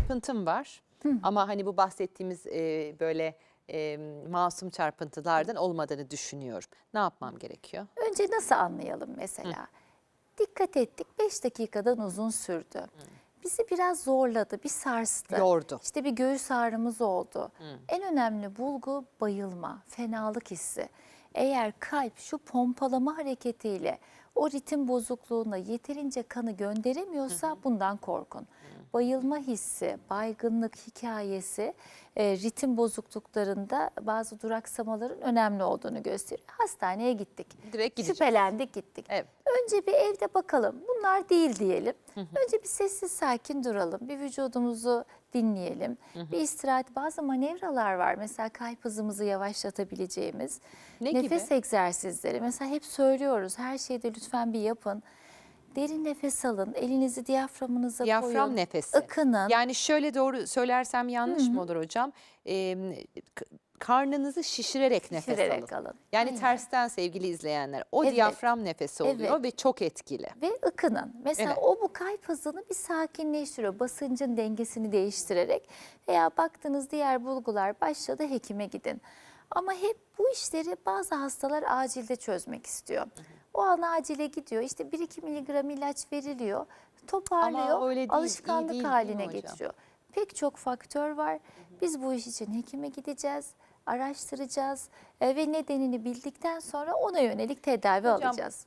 çarpıntım var. Ama hani bu bahsettiğimiz e, böyle e, masum çarpıntılardan olmadığını düşünüyorum. Ne yapmam gerekiyor? Önce nasıl anlayalım mesela? Dikkat ettik 5 dakikadan uzun sürdü. Bizi biraz zorladı, bir sarstı. Yordu. İşte bir göğüs ağrımız oldu. En önemli bulgu bayılma, fenalık hissi. Eğer kalp şu pompalama hareketiyle o ritim bozukluğuna yeterince kanı gönderemiyorsa bundan korkun. Bayılma hissi, baygınlık hikayesi e, ritim bozukluklarında bazı duraksamaların önemli olduğunu gösteriyor. Hastaneye gittik. Direkt gideceğiz. Şüphelendik gittik. Evet. Önce bir evde bakalım. Bunlar değil diyelim. Önce bir sessiz sakin duralım. Bir vücudumuzu dinleyelim. Bir istirahat. Bazı manevralar var. Mesela kalp hızımızı yavaşlatabileceğimiz. Ne nefes gibi? egzersizleri. Mesela hep söylüyoruz. Her şeyde lütfen bir yapın. Derin nefes alın. Elinizi diyaframınıza koyun. Diyafram nefesi. Ikının. Yani şöyle doğru söylersem yanlış mı olur hocam? Ee, karnınızı şişirerek nefes Şişirerek alın. alın. Yani Aynen. tersten sevgili izleyenler o Evet. diyafram nefesi oluyor Evet. ve çok etkili. ve ıkının. Mesela Evet. o bu kalp hızını bir sakinleştiriyor. Basıncın dengesini değiştirerek veya baktığınız diğer bulgular başladı hekime gidin. Ama hep bu işleri bazı hastalar acilde çözmek istiyor. O an acile gidiyor. İşte 1-2 miligram ilaç veriliyor. Toparlıyor. öyle değil, iyi alışkanlık değil, değil mi haline hocam? getiriyor. Pek çok faktör var. Biz bu iş için hekime gideceğiz, araştıracağız e, ve nedenini bildikten sonra ona yönelik tedavi Hocam, alacağız.